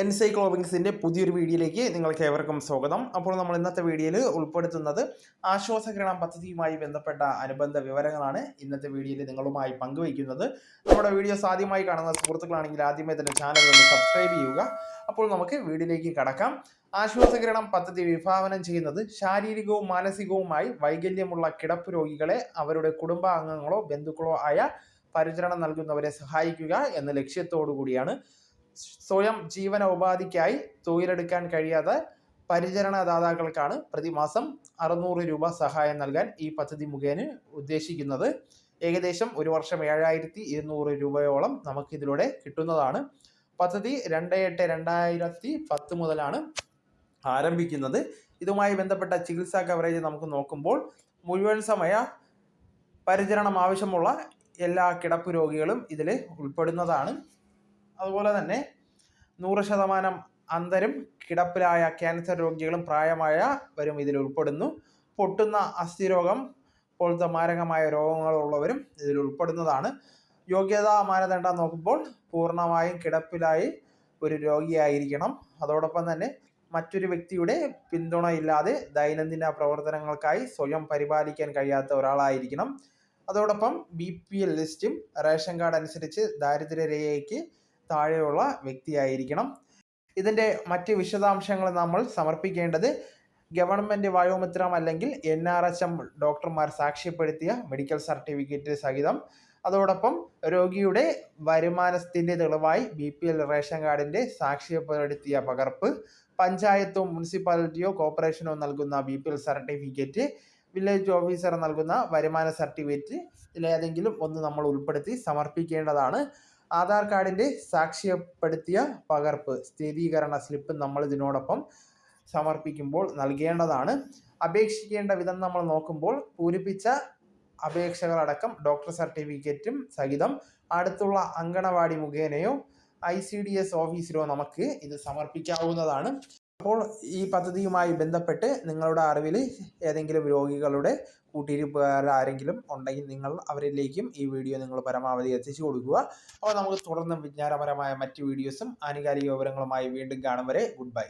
എൻസൈക്ലോബിങ്സിന്റെ പുതിയൊരു വീഡിയോയിലേക്ക് നിങ്ങൾക്ക് ഏവർക്കും സ്വാഗതം. അപ്പോൾ നമ്മൾ ഇന്നത്തെ വീഡിയോയിൽ ഉൾപ്പെടുത്തുന്നത് ആശ്വാസകിരണം പദ്ധതിയുമായി ബന്ധപ്പെട്ട അനുബന്ധ വിവരങ്ങളാണ് ഇന്നത്തെ വീഡിയോയിൽ നിങ്ങളുമായി പങ്കുവയ്ക്കുന്നത്. നമ്മുടെ വീഡിയോസ് ആദ്യമായി കാണുന്ന സുഹൃത്തുക്കളാണെങ്കിൽ ആദ്യമേ തന്നെ ചാനൽ ഒന്ന് സബ്സ്ക്രൈബ് ചെയ്യുക. അപ്പോൾ നമുക്ക് വീഡിയോയിലേക്ക് കടക്കാം. ആശ്വാസകിരണം പദ്ധതി വിഭാവനം ചെയ്യുന്നത് ശാരീരികവും മാനസികവുമായി വൈകല്യമുള്ള കിടപ്പ് രോഗികളെ അവരുടെ കുടുംബാംഗങ്ങളോ ബന്ധുക്കളോ ആയ പരിചരണം നൽകുന്നവരെ സഹായിക്കുക എന്ന ലക്ഷ്യത്തോടു കൂടിയാണ് സ്വയം ജീവന ഉപാധിക്കായി തൊഴിലെടുക്കാൻ കഴിയാത്ത പരിചരണദാതാക്കൾക്കാണ് പ്രതിമാസം അറുന്നൂറ് രൂപ സഹായം നൽകാൻ ഈ പദ്ധതി മുഖേന ഉദ്ദേശിക്കുന്നത്. ഏകദേശം ഒരു വർഷം ഏഴായിരത്തി ഇരുന്നൂറ് രൂപയോളം നമുക്ക് ഇതിലൂടെ കിട്ടുന്നതാണ്. പദ്ധതി രണ്ട് എട്ട് രണ്ടായിരത്തി പത്ത് മുതലാണ് ആരംഭിക്കുന്നത്. ഇതുമായി ബന്ധപ്പെട്ട ചികിത്സാ കവറേജ് നമുക്ക് നോക്കുമ്പോൾ മുഴുവൻ സമയ പരിചരണം ആവശ്യമുള്ള എല്ലാ കിടപ്പ് രോഗികളും ഇതിൽ ഉൾപ്പെടുന്നതാണ്. അതുപോലെ തന്നെ നൂറ് ശതമാനം അന്തരും കിടപ്പിലായ ക്യാൻസർ രോഗികളും പ്രായമായവരും ഇതിൽ ഉൾപ്പെടുന്നു. പൊട്ടുന്ന അസ്ഥിരോഗം പോലത്തെ മാരകമായ രോഗങ്ങളുള്ളവരും ഇതിൽ ഉൾപ്പെടുന്നതാണ്. യോഗ്യതാ മാനദണ്ഡം നോക്കുമ്പോൾ പൂർണമായും കിടപ്പിലായി ഒരു രോഗിയായിരിക്കണം. അതോടൊപ്പം തന്നെ മറ്റൊരു വ്യക്തിയുടെ പിന്തുണയില്ലാതെ ദൈനംദിന പ്രവർത്തനങ്ങൾക്കായി സ്വയം പരിപാലിക്കാൻ കഴിയാത്ത ഒരാളായിരിക്കണം. അതോടൊപ്പം ബി പി എൽ ലിസ്റ്റും റേഷൻ കാർഡ് അനുസരിച്ച് ദാരിദ്ര്യരേഖയ്ക്ക് താഴെയുള്ള വ്യക്തിയായിരിക്കണം. ഇതിന്റെ മറ്റ് വിശദാംശങ്ങൾ നമ്മൾ സമർപ്പിക്കേണ്ടത് ഗവൺമെന്റ് വയോമിത്രം അല്ലെങ്കിൽ എൻ ആർ എച്ച് എം ഡോക്ടർമാർ സാക്ഷ്യപ്പെടുത്തിയ മെഡിക്കൽ സർട്ടിഫിക്കറ്റ് സഹിതം. അതോടൊപ്പം രോഗിയുടെ വരുമാനത്തിന്റെ തെളിവായി ബി പി എൽ റേഷൻ കാർഡിന്റെ സാക്ഷ്യപ്പെടുത്തിയ പകർപ്പ് പഞ്ചായത്തോ മുനിസിപ്പാലിറ്റിയോ കോർപ്പറേഷനോ നൽകുന്ന B P L certificate village officer നൽകുന്ന വരുമാന സർട്ടിഫിക്കറ്റ് ഇതിലേതെങ്കിലും ഒന്ന് നമ്മൾ ഉൾപ്പെടുത്തി സമർപ്പിക്കേണ്ടതാണ്. ആധാർ കാർഡിന്റെ സാക്ഷ്യപ്പെടുത്തിയ പകർപ്പ് സ്ഥിരീകരണ സ്ലിപ്പ് നമ്മൾ ഇതിനോടൊപ്പം സമർപ്പിക്കുമ്പോൾ നൽകേണ്ടതാണ്. അപേക്ഷിക്കേണ്ട വിധം നമ്മൾ നോക്കുമ്പോൾ പൂരിപ്പിച്ച അപേക്ഷകളടക്കം ഡോക്ടർ സർട്ടിഫിക്കറ്റും സഹിതം അടുത്തുള്ള അങ്കണവാടി മുഖേനയോ ഐ സി ഡി എസ് ഓഫീസിലോ നമുക്ക് ഇത് സമർപ്പിക്കാവുന്നതാണ്. അപ്പോൾ ഈ പദ്ധതിയുമായി ബന്ധപ്പെട്ട് നിങ്ങളുടെ അറിവിൽ ഏതെങ്കിലും രോഗികളുടെ കൂട്ടിരിപ്പുകാർ ആരെങ്കിലും ഉണ്ടെങ്കിൽ നിങ്ങൾ അവരിലേക്കും ഈ വീഡിയോ നിങ്ങൾ പരമാവധി എത്തിച്ചു കൊടുക്കുക. അപ്പോൾ നമുക്ക് തുടർന്നും വിജ്ഞാനപരമായ മറ്റ് വീഡിയോസും ആനുകാലിക വിവരങ്ങളുമായി വീണ്ടും കാണും വരെ. Good bye